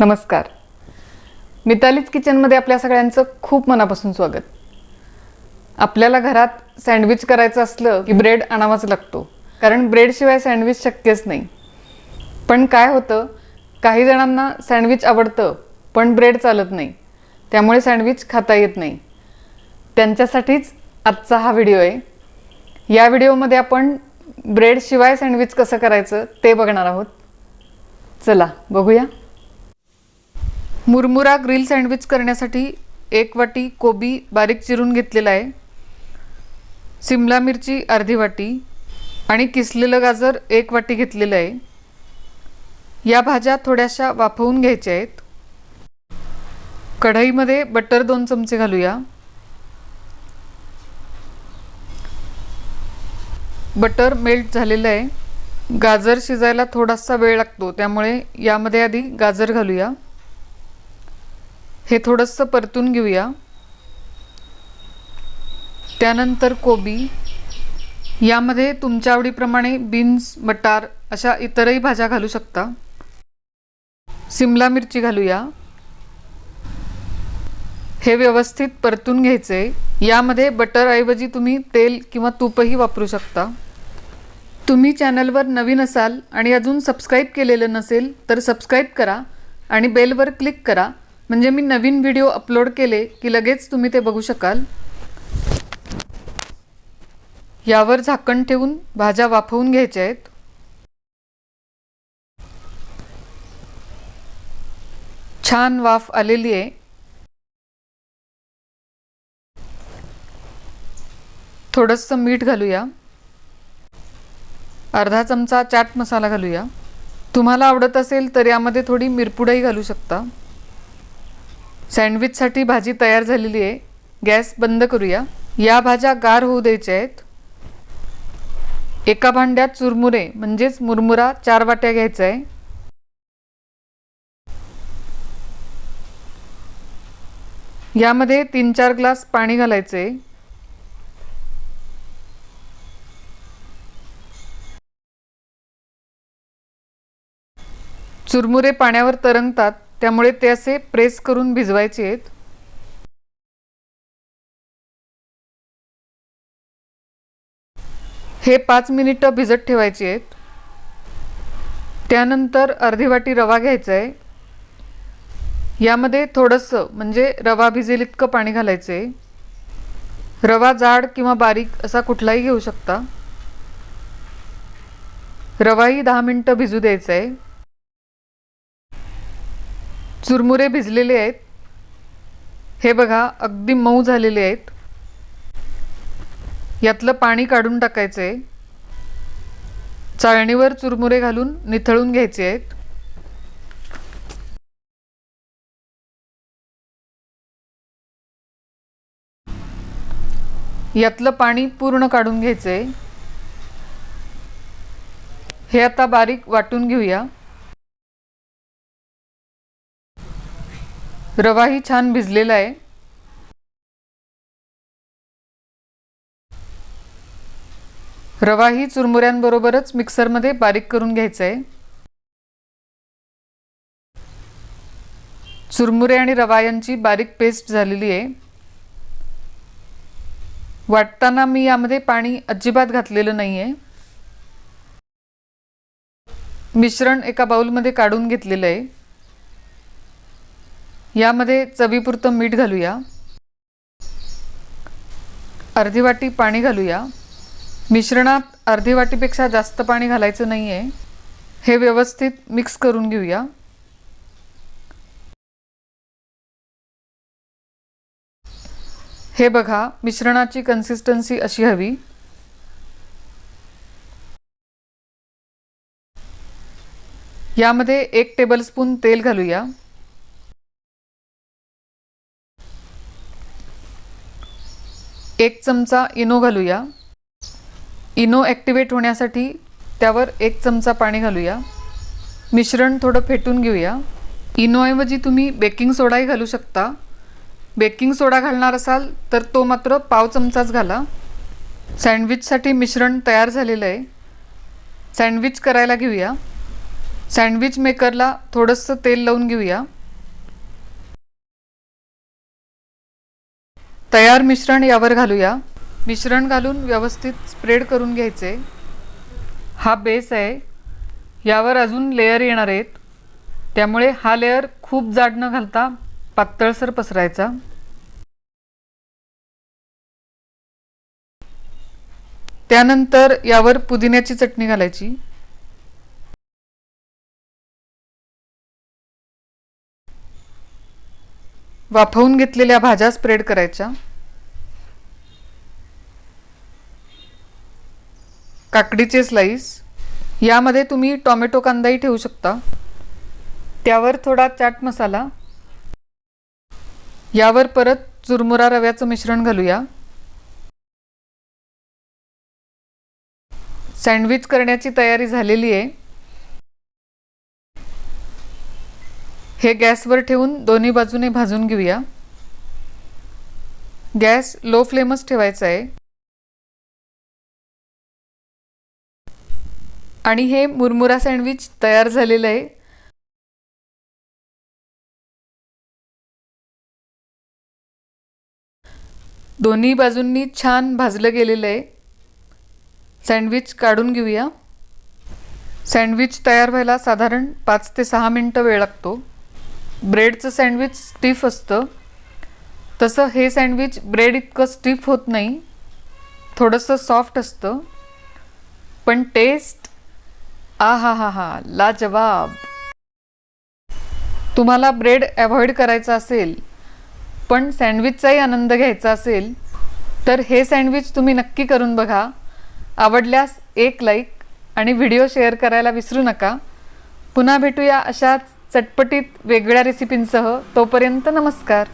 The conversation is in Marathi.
नमस्कार. मितालीच किचनमध्ये आपल्या सगळ्यांचं खूप मनापासून स्वागत. आपल्याला घरात सँडविच करायचं असलं की ब्रेड आणावाच लागतो. कारण ब्रेडशिवाय सँडविच शक्यच नाही. पण काय होतं काही जणांना सँडविच आवडतं पण ब्रेड चालत नाही. त्यामुळे सँडविच खाता येत नाही. त्यांच्यासाठीच आजचा हा व्हिडिओ आहे. या व्हिडिओमध्ये आपण ब्रेडशिवाय सँडविच कसं करायचं ते बघणार आहोत. चला बघूया. मुरमुरा ग्रिल सँडविच करण्यासाठी एक वाटी कोबी बारीक चिरून घेतलेला आहे. सिमला मिरची अर्धी वाटी आणि किसलेलं गाजर एक वाटी घेतलेलं आहे. या भाज्या थोड्याशा वाफवून घ्यायच्या आहेत. कढईमध्ये बटर दोन चमचे घालूया. बटर मेल्ट झालेलं आहे. गाजर शिजायला थोडासा वेळ लागतो त्यामुळे यामध्ये आधी गाजर घालूया. हे थोडंसं परतून घेऊया. त्यानंतर कोबी. यामध्ये तुमच्या आवडीप्रमाणे बीन्स मटार अशा इतरही भाज्या घालू शकता. सिमला मिरची घालूया. हे व्यवस्थित परतून घ्यायचे. यामध्ये बटरऐवजी तुम्ही तेल किंवा तूपही वापरू शकता. तुम्ही चॅनलवर नवीन असाल आणि अजून सबस्क्राईब केलेलं नसेल तर सबस्क्राईब करा आणि बेलवर क्लिक करा. म्हणजे मी नवीन व्हिडिओ अपलोड केले की लगेच तुम्ही ते बघू शकाल. यावर झाकण ठेवून भाज्या वाफवून घ्यायच्या आहेत. छान वाफ आलेली आहे. थोडंसं मीठ घालूया. अर्धा चमचा चाट मसाला घालूया. तुम्हाला आवडत असेल तर यामध्ये थोडी मिरपुडही घालू शकता. सँडविचसाठी भाजी तयार झालेली आहे. गॅस बंद करूया. या भाज्या गार होऊ द्यायच्या आहेत. एका भांड्यात चुरमुरे म्हणजेच मुरमुरा चार वाट्या घ्यायचा आहे. यामध्ये तीन चार ग्लास पाणी घालायचे चुरमुरे पाण्यावर तरंगतात. त्यामुळे ते असे प्रेस करून भिजवायचे आहेत. हे पाच मिनिटं भिजत ठेवायचे आहेत. त्यानंतर अर्धी वाटी रवा घ्यायचा आहे यामध्ये थोडंसं म्हणजे रवा भिजेल इतकं पाणी घालायचं आहे रवा जाड किंवा बारीक असा कुठलाही घेऊ शकता. रवाही दहा मिनटं भिजू द्यायचा आहे चुरमुरे भिजलेले आहेत. हे बघा अगदी मऊ झालेले आहेत. यातलं पाणी काढून टाकायचं आहे चाळणीवर चुरमुरे घालून निथळून घ्यायचे आहेत. यातलं पाणी पूर्ण काढून घ्यायचं आहे हे आता बारीक वाटून घेऊया. रवाही छान भिजलेला आहे. रवाही चुरमुऱ्यांबरोबरच मिक्सरमध्ये बारीक करून घ्यायचं आहे चुरमुरे आणि रवा यांची बारीक पेस्ट झालेली आहे. वाटताना मी यामध्ये पाणी अजिबात घातलेलं नाही आहे मिश्रण एका बाउलमध्ये काढून घेतलेलं आहे. यामध्ये चवीपुरतं मीठ घालूया. अर्धी वाटी पाणी घालूया. मिश्रणात अर्धी वाटीपेक्षा जास्त पाणी घालायचं नाही आहे हे व्यवस्थित मिक्स करून घेऊया. हे बघा मिश्रणाची कन्सिस्टन्सी अशी हवी. यामध्ये एक टेबलस्पून तेल घालूया. एक चमचा इनो घालूया. इनो ॲक्टिवेट होण्यासाठी त्यावर एक चमचा पाणी घालूया. मिश्रण थोडं फेटून घेऊया. इनोऐवजी तुम्ही बेकिंग सोडाही घालू शकता. बेकिंग सोडा घालणार असाल तर तो मात्र पाव चमचाच घाला. सँडविचसाठी मिश्रण तयार झालेलं आहे. सँडविच करायला घेऊया. सँडविच मेकरला थोडंसं तेल लावून घेऊया. तयार मिश्रण यावर घालूया. मिश्रण घालून व्यवस्थित स्प्रेड करून घ्यायचे. हा बेस आहे. यावर अजून लेयर येणार आहेत. त्यामुळे हा लेअर खूप जाड न घालता पातळसर पसरायचा. त्यानंतर यावर पुदिन्याची चटणी घालायची. वाफवून घेतलेल्या भाज्या स्प्रेड करायच्या. काकडीचे स्लाईस यामध्ये तुम्ही टॉमॅटो कांदाही ठेवू शकता. त्यावर थोडा चाट मसाला. यावर परत चुरमुरा रव्याचं मिश्रण घालूया. सँडविच करण्याची तयारी झालेली आहे. हे गॅसवर ठेवून दोन्ही बाजूने भाजून घेऊया. गॅस लो फ्लेमच ठेवायचा आहे. आणि हे मुरमुरा सँडविच तयार झालेलं आहे. दोन्ही बाजूंनी छान भाजलं गेलेलं आहे. सँडविच काढून घेऊया. सँडविच तयार व्हायला साधारण पाच ते सहा मिनटं वेळ लागतो. ब्रेडचं सँडविच स्टीफ असतं. तसं हे सँडविच ब्रेड इतकं स्टीफ होत नाही. थोडंसं सॉफ्ट असतं. पण टेस्ट आ हा हा हा लाजवाब. तुम्हाला ब्रेड अवॉइड करायचा असेल पण सँडविचचाही आनंद घ्यायचा असेल तर हे सँडविच तुम्ही नक्की करून बघा. आवडल्यास एक लाईक आणि व्हिडिओ शेअर करायला विसरू नका. पुन्हा भेटूया अशाच चटपटीत वेगळ्या रेसिपींसह तोपर्यंत नमस्कार.